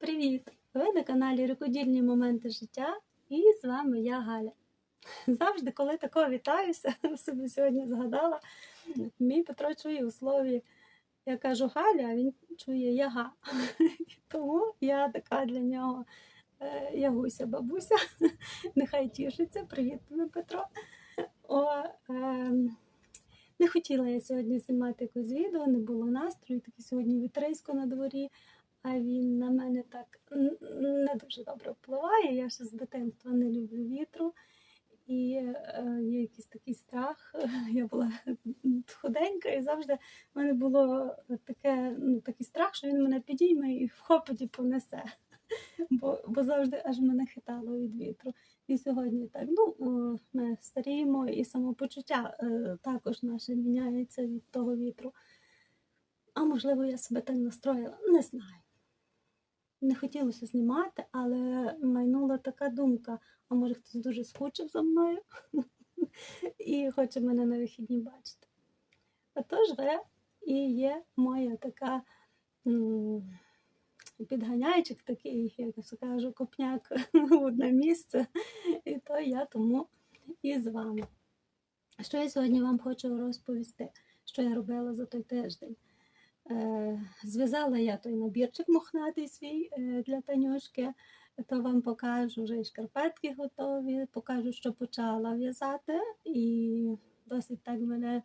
Привіт! Ви на каналі Рукодільні моменти життя і з вами я Галя. Завжди, коли такого вітаюся, собі сьогодні згадала, мій Петро чує у слові, я кажу Галя, а він чує яга. Тому я така для нього е, ягуся, бабуся. Нехай тішиться. Привіт тобі, Петро. О, е, не хотіла я сьогодні знімати якось відео, не було настрою, таки сьогодні вітрисько на дворі а він на мене так не дуже добре впливає. Я ще з дитинства не люблю вітру. І е, є якийсь такий страх. Я була худенька, і завжди в мене було таке, ну, такий страх, що він мене підійме і вхопить і понесе. Бо, бо завжди аж мене хитало від вітру. І сьогодні так. Ну, ми старіємо, і самопочуття е, також наше міняється від того вітру. А можливо, я себе так настроїла, не знаю. Не хотілося знімати, але майнула така думка, а може хтось дуже скучив за мною і хоче мене на вихідні бачити. Отож, ви і є моя така м, підганяйчик такий, як я кажу, копняк в одне місце. І то я тому і з вами. Що я сьогодні вам хочу розповісти, що я робила за той тиждень. Е, Зв'язала я той набірчик мохнатий свій е, для Танюшки, то вам покажу вже і шкарпетки готові, покажу, що почала в'язати, і досить так мене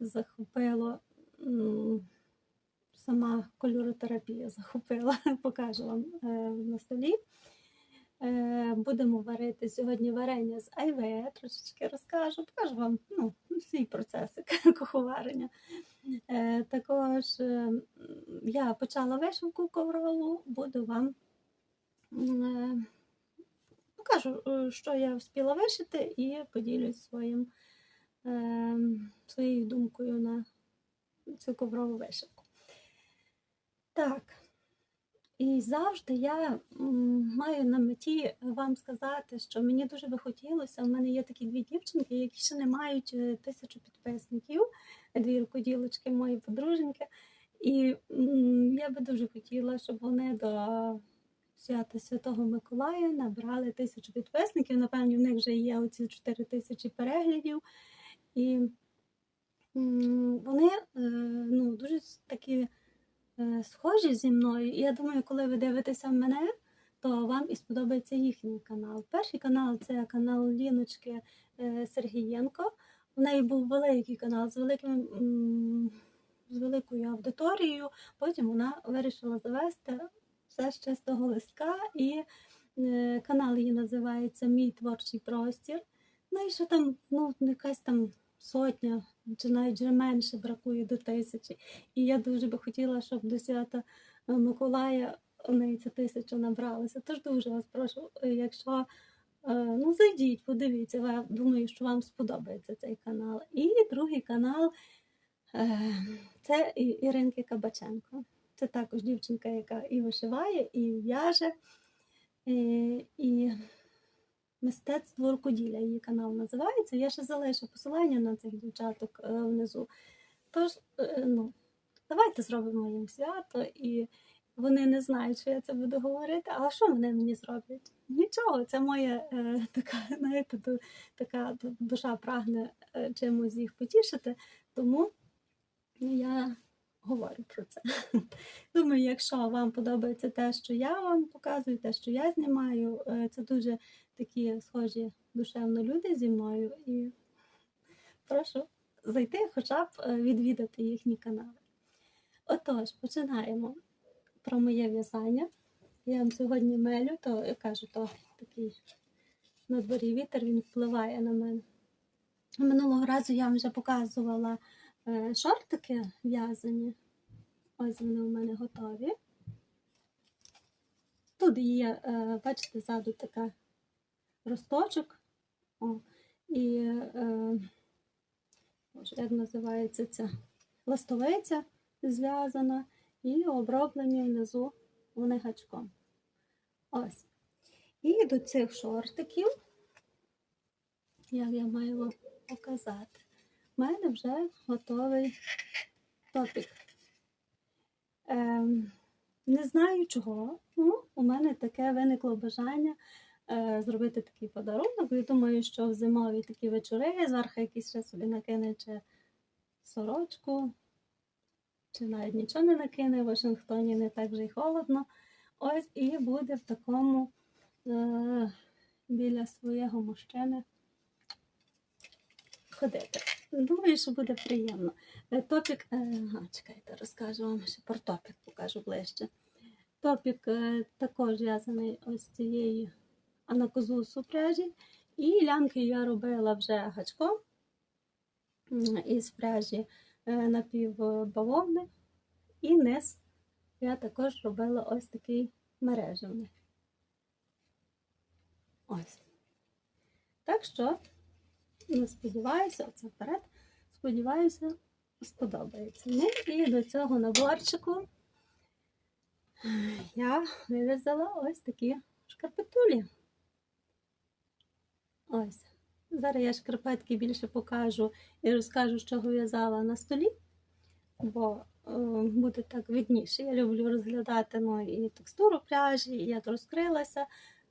захопило. Сама кольоротерапія захопила, покажу вам е, на столі. Будемо варити сьогодні варення з айве, трошечки розкажу, покажу вам ну, свій процесик куховарення. Е, Також е, я почала вишивку коврову, буду вам е, покажу, що я встигла вишити, і поділюсь своїм, своєю думкою на цю коврову вишивку. Так. І завжди я маю на меті вам сказати, що мені дуже би хотілося. У мене є такі дві дівчинки, які ще не мають тисячу підписників, дві рукоділочки, мої подруженьки. І я би дуже хотіла, щоб вони до свята Святого Миколая набрали тисячу підписників. Напевно, в них вже є оці 4 тисячі переглядів. І вони е, ну, дуже такі е, схожі зі мною. І я думаю, коли ви дивитеся мене, то вам і сподобається їхній канал. Перший канал це канал Ліночки е, Сергієнко. У неї був великий канал з великим. З великою аудиторією, потім вона вирішила завести все з чистого листка, і е, канал її називається Мій творчий простір. Ну і що там, ну, якась там сотня, чи навіть вже менше бракує до тисячі. І я дуже би хотіла, щоб до свята Миколая у неї ця тисяча набралася. Тож дуже вас прошу, е, якщо ну, зайдіть, подивіться, я думаю, що вам сподобається цей канал. І другий канал е, це Іринки Кабаченко. Це також дівчинка, яка і вишиває, і в'яже, і, і мистецтво рукоділля. Її канал називається. Я ще залишу посилання на цих дівчаток е, внизу. Тож, е, ну, давайте зробимо їм свято, і вони не знають, що я це буду говорити. А що вони мені зроблять? Нічого, це моя е, така, знаєте, така ду- душа прагне е, чимось їх потішити. Тому я говорю про це. Думаю, якщо вам подобається те, що я вам показую, те, що я знімаю, е, це дуже такі схожі душевно люди зі мною. І прошу зайти, хоча б е, відвідати їхні канали. Отож, починаємо про моє в'язання. Я вам сьогодні мелю, то я кажу, то такий на дворі вітер він впливає на мене. Минулого разу я вам вже показувала е, шортики в'язані. Ось вони у мене готові. Тут є, е, бачите, ззаду така росточок. О, і е, як називається ця ластовиця зв'язана і оброблені внизу вони гачком. Ось. І до цих шортиків, як я маю вам показати, в мене вже готовий топік. Ем, не знаю чого. Ну, у мене таке виникло бажання е, зробити такий подарунок. І думаю, що в зимові такі вечори зверху якийсь ще собі накине чи сорочку, чи навіть нічого не накине, в Вашингтоні не так вже й холодно. Ось і буде в такому е, біля свого мужчини ходити. Думаю, що буде приємно. Е, Топік, е, ага, чекайте, розкажу вам ще про топік, покажу ближче. Топік також в'язаний ось цієї анакозусу пряжі. І лямки я робила вже гачком із пряжі напівбавовни. І низ я також робила ось такий мережевний. Ось. Так що, ну, сподіваюся, оце вперед. Сподіваюся, сподобається. Ну і до цього наборчику я вив'язала ось такі шкарпетулі. Ось. Зараз я шкарпетки більше покажу і розкажу, що в'язала на столі, бо буде так видніше. Я люблю розглядати ну, і текстуру пряжі, і як розкрилася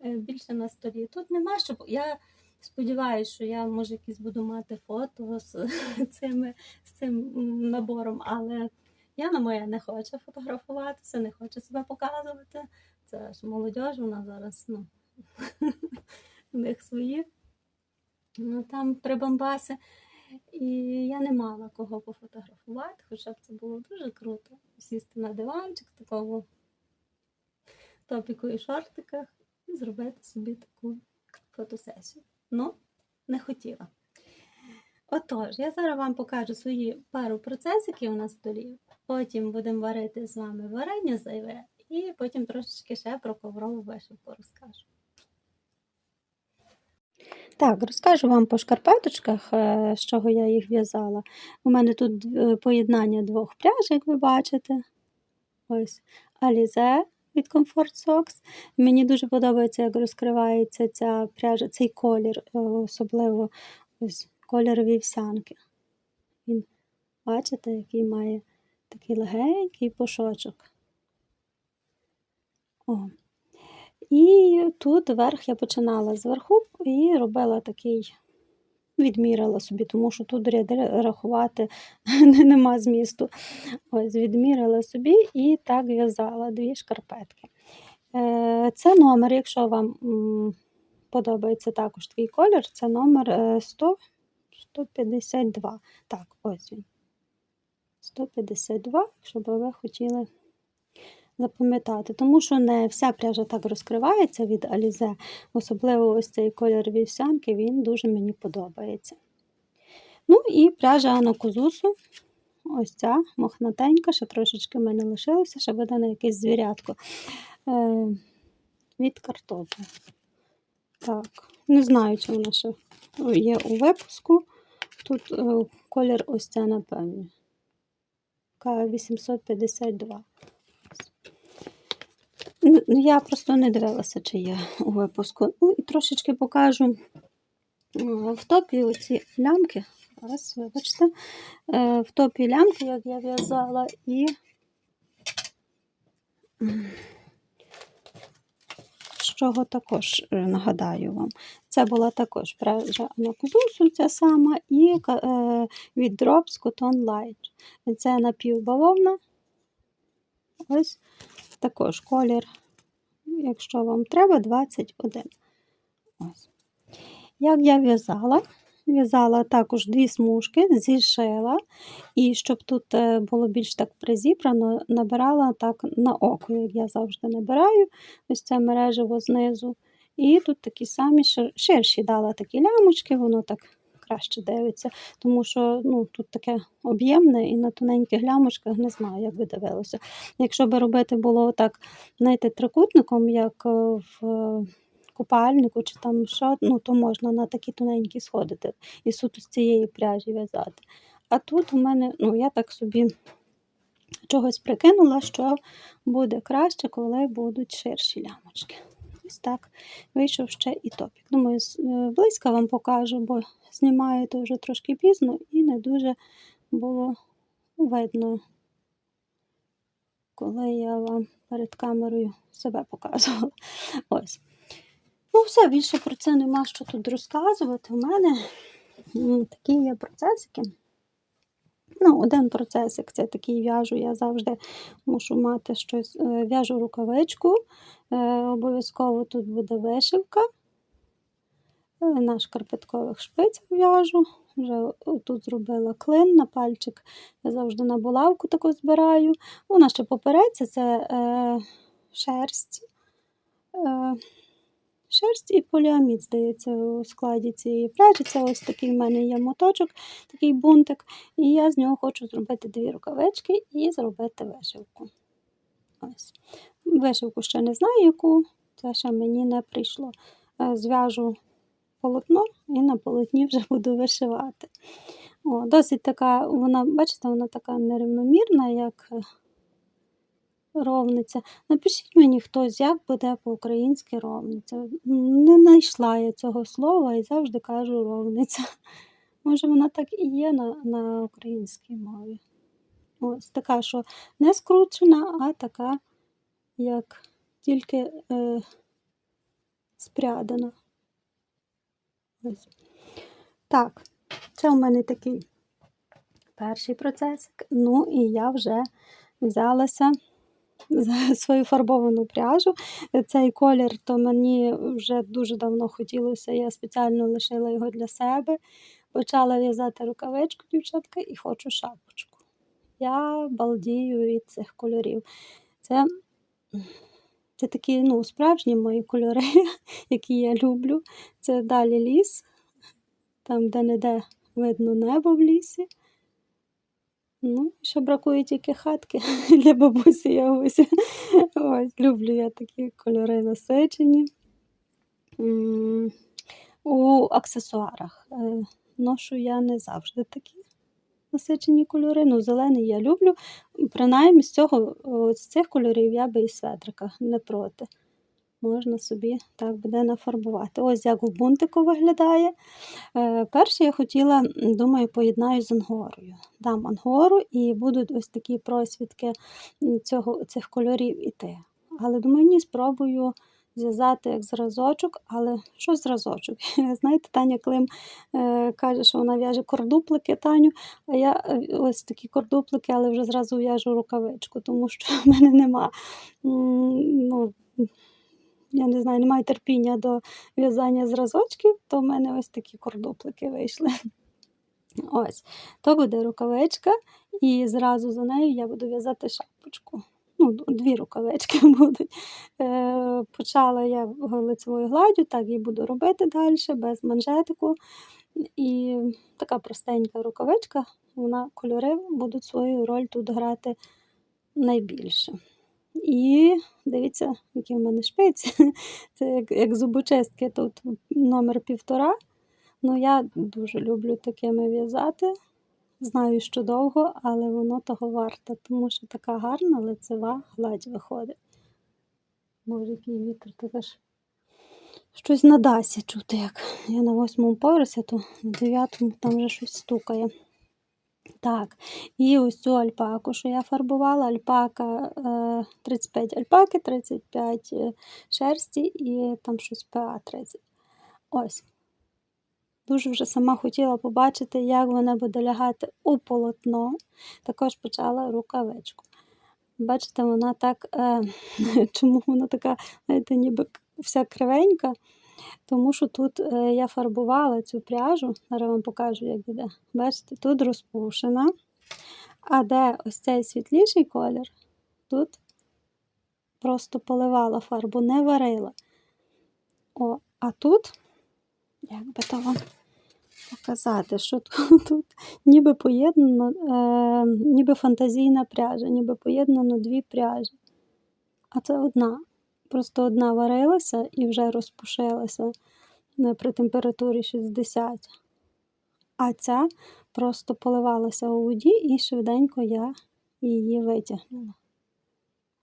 е, більше на столі. Тут нема, щоб я сподіваюся, що я може якісь буду мати фото з цими, з цим набором, але Яна моя не хоче фотографуватися, не хоче себе показувати. Це ж молодь, вона зараз, ну, у них свої ну, там прибамбаси. І я не мала кого пофотографувати, хоча б це було дуже круто. Сісти на диванчик в такому топіку і шортиках і зробити собі таку фотосесію. Ну, не хотіла. Отож, я зараз вам покажу свої пару процесиків на столі. Потім будемо варити з вами варення зайве, і потім трошечки ще про коврову вишивку розкажу. Так, розкажу вам по шкарпеточках, е, з чого я їх в'язала. У мене тут е, поєднання двох пряж, як ви бачите. Ось Alize від Comfort Socks. Мені дуже подобається, як розкривається ця пряжа, цей колір, е, особливо ось колір вівсянки. Він, бачите, який має такий легенький пушочок. О. І тут верх я починала зверху і робила такий, відміряла собі, тому що тут рахувати нема змісту. Ось, відміряла собі і так в'язала дві шкарпетки. Е, Це номер, якщо вам подобається також такий колір, це номер е, 100, 152. Так, ось він. 152, якщо б ви хотіли запам'ятати, тому що не вся пряжа так розкривається від Alize, особливо ось цей колір вівсянки, він дуже мені подобається. Ну і пряжа на козусу, ось ця мохнатенька, ще трошечки в мене лишилося, ще буде на якесь звірятко е, від картопу. Так, не знаю, чи вона ще є у випуску. Тут е, колір ось це, напевно. К852. Ну, Я просто не дивилася, чи є у випуску. Ну і трошечки покажу е, в топі оці лямки. Зараз, вибачте, Е, в топі лямки, як я в'язала, і з чого також е, нагадаю вам. Це була також пряжа на кузусу, ця сама, і від Drops Cotton Light. Це напівбавовна. Ось також колір, якщо вам треба, 21. Ось. Як я в'язала? В'язала також дві смужки, зішила, і щоб тут е, було більш так призібрано, набирала так на око, як я завжди набираю, ось це мережево знизу. І тут такі самі ширші дала такі лямочки, воно так краще дивиться, тому що ну, тут таке об'ємне і на тоненьких лямочках не знаю, як би дивилося. Якщо би робити було так, знаєте, трикутником, як е, в е, купальнику чи там що, ну, то можна на такі тоненькі сходити і суто з цієї пряжі в'язати. А тут у мене, ну, я так собі чогось прикинула, що буде краще, коли будуть ширші лямочки. Ось так вийшов ще і топік. Думаю, е, близько вам покажу, бо знімаю то вже трошки пізно і не дуже було видно. коли я вам перед камерою себе показувала. Ось. Ну, все, більше про це нема що тут розказувати. У мене такі є процесики. Ну, один процесик це такий в'яжу. Я завжди мушу мати щось. Е, В'яжу рукавичку. Е, Обов'язково тут буде вишивка. Е, На шкарпеткових шпицях в'яжу. Вже тут зробила клин на пальчик. Я завжди на булавку таку збираю. Вона ще попереться, це е, шерсть. Е, шерсть і поліамід, здається, у складі цієї пряжі. Це ось такий в мене є моточок, такий бунтик. І я з нього хочу зробити дві рукавички і зробити вишивку. Ось. Вишивку ще не знаю, яку, це ще мені не прийшло. Е, Зв'яжу полотно і на полотні вже буду вишивати. О, досить така, вона, бачите, вона така нерівномірна, як е, ровниця. Напишіть мені хтось, як буде по-українськи ровниця. Не знайшла я цього слова і завжди кажу ровниця. Може, вона так і є на, на українській мові. Ось така, що не скручена, а така, як тільки е, спрядана. Так, це у мене такий перший процесик. Ну і я вже взялася за свою фарбовану пряжу. Цей колір то мені вже дуже давно хотілося, я спеціально лишила його для себе. Почала в'язати рукавичку, дівчатка, і хочу шапочку. Я балдію від цих кольорів. Це, це такі ну, справжні мої кольори, які я люблю. Це далі ліс, там, де не де видно небо в лісі. Ну, ще бракує тільки хатки для бабусі Ягусі. Ось, люблю я такі кольори насичені. У аксесуарах е, ношу я не завжди такі насичені кольори. Ну, зелений я люблю. Принаймні з цього, з цих кольорів я би і светрика не проти. Можна собі так буде нафарбувати. Ось як в бунтику виглядає. Е, перше я хотіла, думаю, поєднаю з ангорою. Дам ангору і будуть ось такі просвідки цього, цих кольорів іти. Але думаю, ні, спробую зв'язати як зразочок, але що зразочок? Знаєте, Таня Клим е, каже, що вона в'яже кордуплики Таню, а я е, ось такі кордуплики, але вже зразу в'яжу рукавичку, тому що в мене нема. Ну, я не знаю, немає терпіння до в'язання зразочків, то в мене ось такі кордуплики вийшли. Ось, то буде рукавичка, і зразу за нею я буду в'язати шапочку. Ну, дві рукавички будуть. Е, почала я лицевою гладдю, так і буду робити далі, без манжетику. І така простенька рукавичка, вона кольори будуть свою роль тут грати найбільше. І дивіться, які в мене шпиці. Це як, як зубочистки, тут номер півтора. Ну, я дуже люблю такими в'язати. Знаю, що довго, але воно того варте, тому що така гарна лицева гладь виходить. Боже, який вітер, таке ж щось на дасі чути, як я на восьмому поверсі, то на дев'ятому там вже щось стукає. Так, і ось цю альпаку, що я фарбувала, альпака е, 35 альпаки, 35 е, шерсті і там щось ПА 30. Ось. Дуже вже сама хотіла побачити, як вона буде лягати у полотно. Також почала рукавичку. Бачите, вона так, е, чому вона така, знаєте, ніби вся кривенька, тому що тут е, я фарбувала цю пряжу, зараз вам покажу, як буде. Бачите, тут розпушена, а де ось цей світліший колір, тут просто поливала фарбу, не варила. О, а тут, як би то вам показати, що тут, тут ніби поєднано, е, ніби фантазійна пряжа, ніби поєднано дві пряжі. А це одна. Просто одна варилася і вже розпушилася при температурі 60. А ця просто поливалася у воді і швиденько я її витягнула.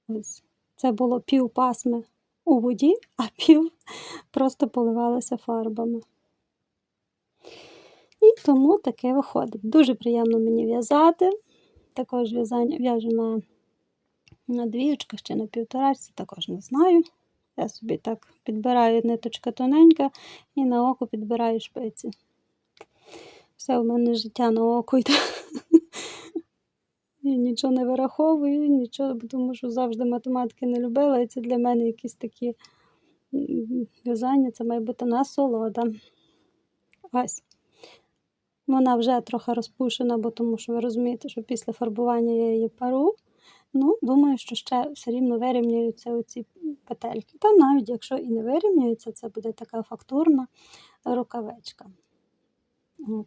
Ось. Це було пів пасми у воді, а пів просто поливалася фарбами. І тому таке виходить. Дуже приємно мені в'язати. Також в'яжу на на двіючках чи на півторачці, також не знаю. Я собі так підбираю ниточка тоненька і на око підбираю шпиці. Все в мене життя на око йде. І нічого не вираховую, нічого, тому що завжди математики не любила, і це для мене якісь такі в'язання, це має бути насолода. Ось. Вона вже трохи розпушена, бо тому що ви розумієте, що після фарбування я її пару. Ну, думаю, що ще все рівно вирівняються оці петельки. Та навіть якщо і не вирівняються, це буде така фактурна рукавичка.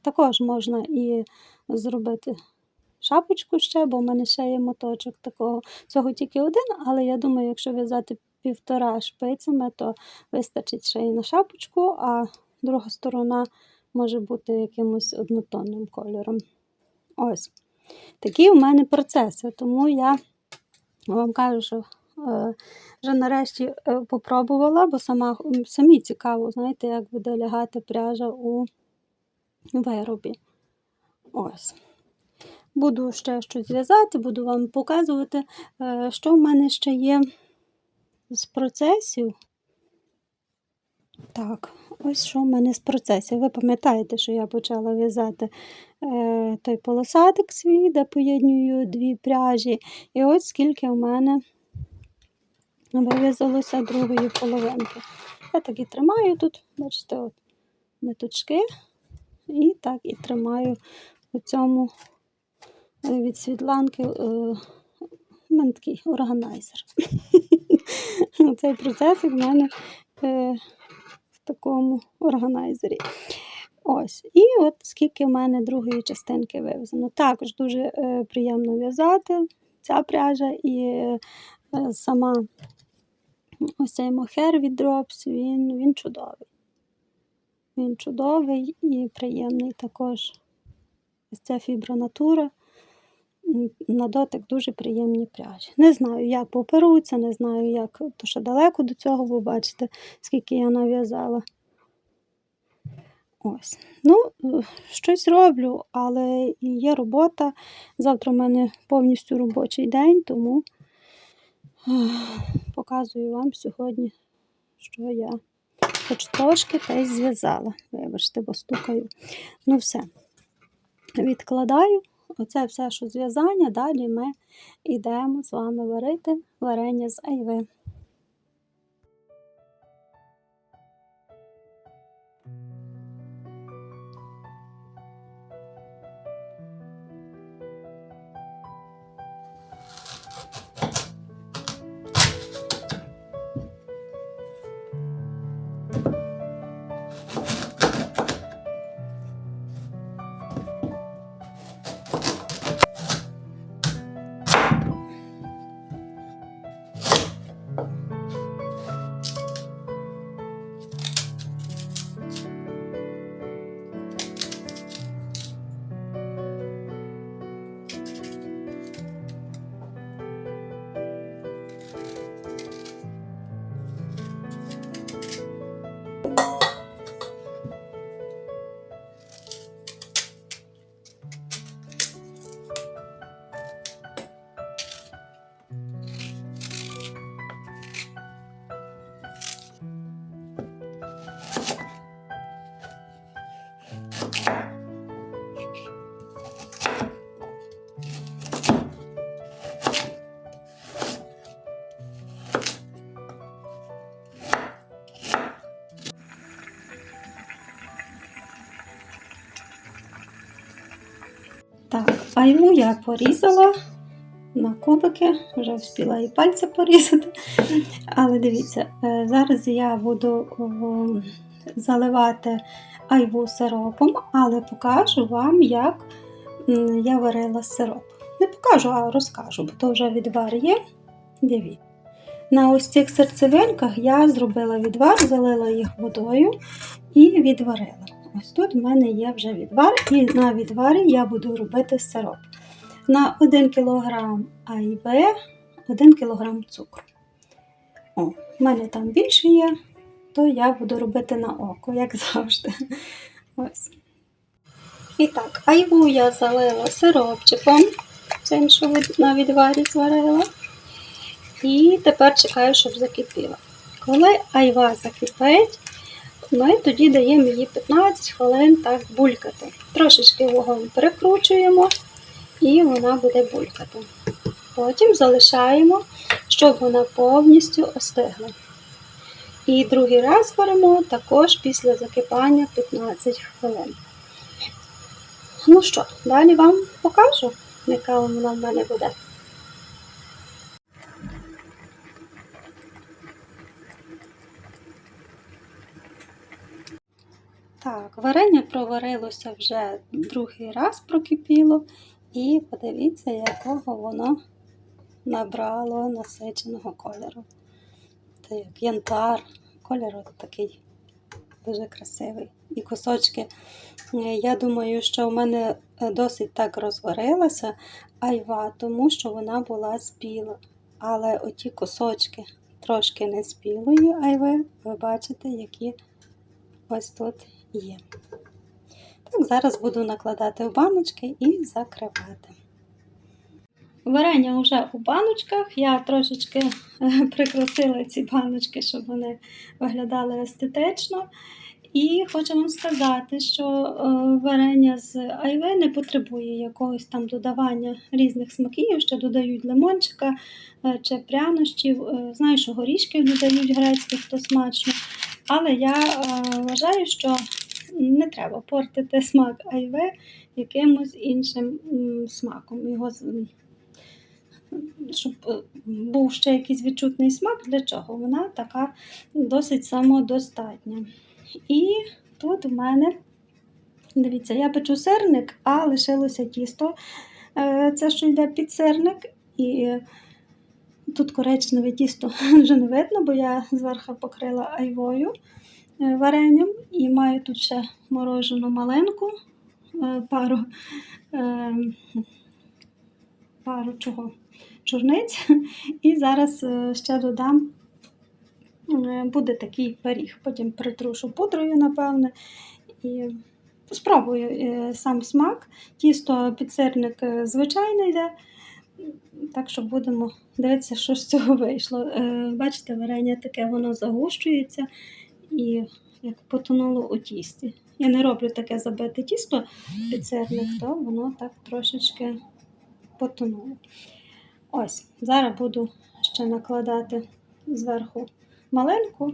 Також можна і зробити шапочку ще, бо в мене ще є моточок такого. Цього тільки один, але я думаю, якщо в'язати півтора шпицями, то вистачить ще і на шапочку, а друга сторона може бути якимось однотонним кольором. Ось. Такі у мене процеси, тому я вам кажу, що е, вже нарешті е, попробувала, бо сама, самі цікаво, знаєте, як буде лягати пряжа у виробі. Ось. Буду ще щось зв'язати, буду вам показувати, е, що в мене ще є з процесів. Так, ось що в мене з процесів. Ви пам'ятаєте, що я почала в'язати е, той полосатик свій, де поєднюю дві пряжі. І ось скільки в мене вив'язалося другої половинки. Я так і тримаю тут, бачите, от ниточки. І так і тримаю у цьому е, від світланки е, мене такий органайзер. Цей процесик в мене е, такому органайзері. Ось. І от скільки в мене другої частинки вивезено. Також дуже е, приємно в'язати ця пряжа і е, сама ось цей мохер від Drops, він, він чудовий. Він чудовий і приємний також. Ось ця фібронатура. На дотик дуже приємні пряжі. Не знаю, як поперуться, не знаю, як, то ще далеко до цього, бо бачите, скільки я нав'язала. Ось. Ну, е, щось роблю, але є робота. Завтра в мене повністю робочий день, тому показую вам сьогодні, що я хоч трошки й зв'язала. Вибачте, бо стукаю. Ну, все. Відкладаю. Оце все, що зв'язання. Далі ми йдемо з вами варити варення з айви. Так, айву я порізала на кубики, вже встигла і пальці порізати. Але дивіться, е, зараз я буду заливати айву сиропом, але покажу вам, як я варила сироп. Не покажу, а розкажу, бо то вже відвар є. Дивіться. На ось цих серцевинках я зробила відвар, залила їх водою і відварила. Ось тут в мене є вже відвар, і на відварі я буду робити сироп. На 1 кг айве 1 кг цукру. О, в мене там більше є, то я буду робити на око, як завжди. Ось. І так, айву я залила сиропчиком, цим, що на відварі зварила. І тепер чекаю, щоб закипіла. Коли айва закипить, ми тоді даємо її 15 хвилин так булькати. Трошечки вогонь перекручуємо, і вона буде булькати. Потім залишаємо, щоб вона повністю остигла. І другий раз беремо також після закипання 15 хвилин. Ну що, далі вам покажу, яка вона в мене буде. Так, варення проварилося вже другий раз прокипіло, і подивіться, якого воно набрало насиченого кольору. Це як янтар, кольор такий дуже красивий. І кусочки. Я думаю, що в мене досить так розварилася айва, тому що вона була спіла. Але оті кусочки трошки не спілої айви, ви бачите, які ось тут є. Так, зараз буду накладати в баночки і закривати. Варення вже у баночках. Я трошечки е, прикрасила ці баночки, щоб вони виглядали естетично. І хочу вам сказати, що е, варення з айви не потребує якогось там додавання різних смаків, ще додають лимончика е, чи прянощів. Знаю, що горішків додають грецьких, то смачно. Але я вважаю, що не треба портити смак айви якимось іншим смаком. Його щоб е, був ще якийсь відчутний смак, для чого? Вона така досить самодостатня. І тут в мене, дивіться, я печу сирник, а лишилося тісто. Е, Це що йде під сирник. І е, тут коричневе тісто вже не видно, бо я зверху покрила айвою варенням. І маю тут ще морожену малинку, е, пару, е, пару чого? чорниць. І зараз е, ще додам Е, буде такий пиріг. Потім притрушу пудрою, напевне. І спробую е, сам смак. Тісто підсирник е, звичайне йде. Так що будемо дивитися, що з цього вийшло. Е, Бачите, варення таке воно загущується і як потонуло у тісті. Я не роблю таке забите тісто підсирник, то воно так трошечки потонуло. Ось, зараз буду ще накладати зверху маленьку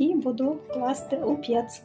і буду класти у п'єц.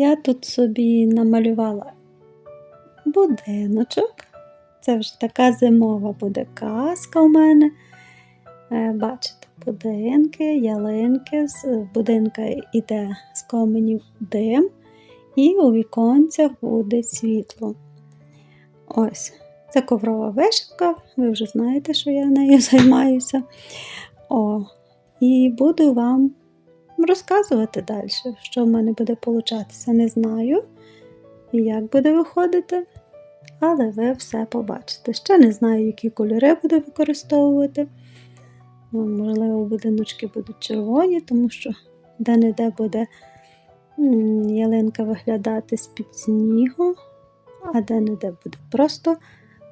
Я тут собі намалювала будиночок. Це вже така зимова буде казка у мене. Е, Бачите, будинки, ялинки, з будинка йде з коменів дим, і у віконцях буде світло. Ось, це коврова вишивка, ви вже знаєте, що я нею займаюся. О, і буду вам розказувати далі, що в мене буде получатися. Не знаю, як буде виходити, але ви все побачите. Ще не знаю, які кольори буду використовувати. Ну, Можливо, будиночки будуть червоні, тому що де-не-де буде ялинка виглядати з-під снігу, а де-не-де буде просто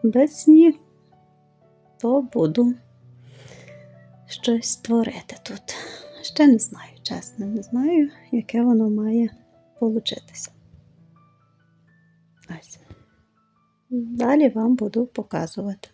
без снігу, то буду щось створити тут. Ще не знаю, чесно, не знаю, яке воно має получитися. Ось. Далі вам буду показувати.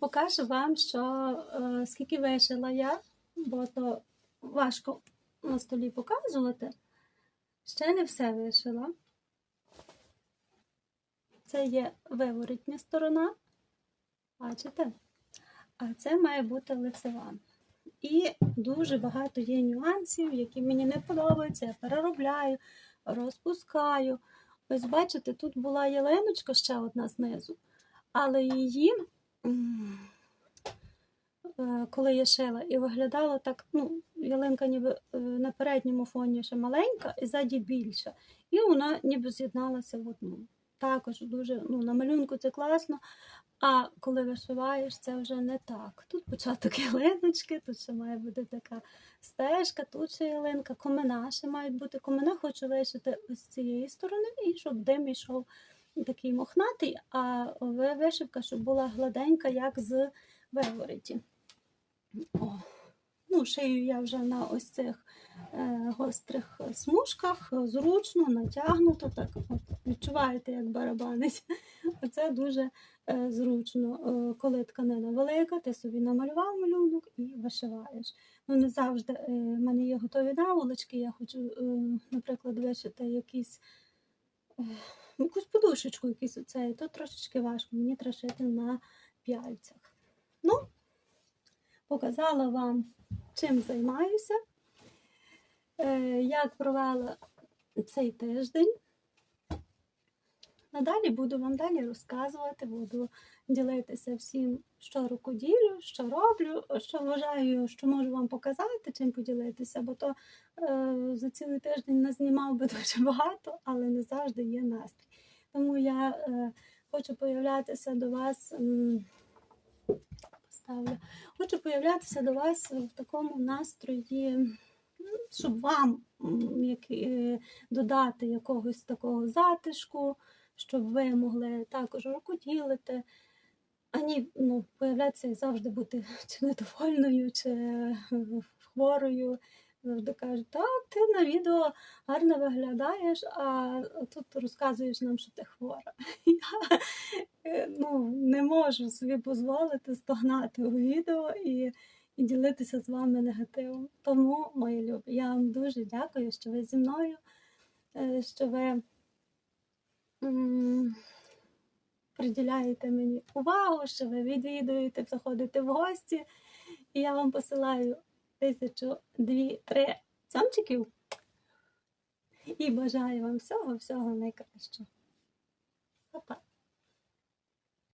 Покажу вам, що е, скільки вишила я, бо то важко на столі показувати. Ще не все вишила. Це є виворотня сторона. Бачите? А це має бути лицева. І дуже багато є нюансів, які мені не подобаються. Я переробляю, розпускаю. Ось бачите, тут була ялиночка ще одна знизу, але її, коли я шила, і виглядало так, ну, ялинка ніби е, на передньому фоні ще маленька, і ззаді більша. І вона ніби з'єдналася в одну. Також дуже ну, на малюнку це класно, а коли вишиваєш, це вже не так. Тут початок ялиночки, тут ще має бути така стежка, тут ще ялинка, комина ще мають бути. Комина хочу вишити з цієї сторони, і щоб дим йшов такий мохнатий, а вишивка, щоб була гладенька, як з вивороті. О. Ну, шию я вже на ось цих е, гострих смужках, зручно, натягнуто, так от, відчуваєте, як барабанить. Це дуже е, зручно. Е, коли тканина велика, ти собі намалював малюнок і вишиваєш. Ну, не завжди е, в мене є готові наволочки, я хочу, е, наприклад, вишити якісь. е, Якусь подушечку, якийсь оцей, то трошечки важко, мені треба шити на п'яльцях. Ну, показала вам, чим займаюся, е, як провела цей тиждень. Надалі буду вам далі розказувати, буду ділитися всім, що рукоділю, що роблю, що вважаю, що можу вам показати, чим поділитися, бо то е, за цілий тиждень назнімав би дуже багато, але не завжди є настрій. Тому я е, хочу появлятися до вас. Поставлю. Хочу появлятися до вас в такому настрої, щоб вам як, е, додати якогось такого затишку, щоб ви могли також рукоділити, а ні, ну, появлятися і завжди бути чи недовольною, чи е, хворою. Завжди кажуть, так, ти на відео гарно виглядаєш, а тут розказуєш нам, що ти хвора. Я е, ну, не можу собі дозволити стогнати у відео і, і ділитися з вами негативом. Тому, мої любі, я вам дуже дякую, що ви зі мною, е, що ви приділяєте мені увагу, що ви відвідуєте, заходите в гості. І я вам посилаю тисячу, дві, три цьомчиків. І бажаю вам всього, всього найкращого. Па-па.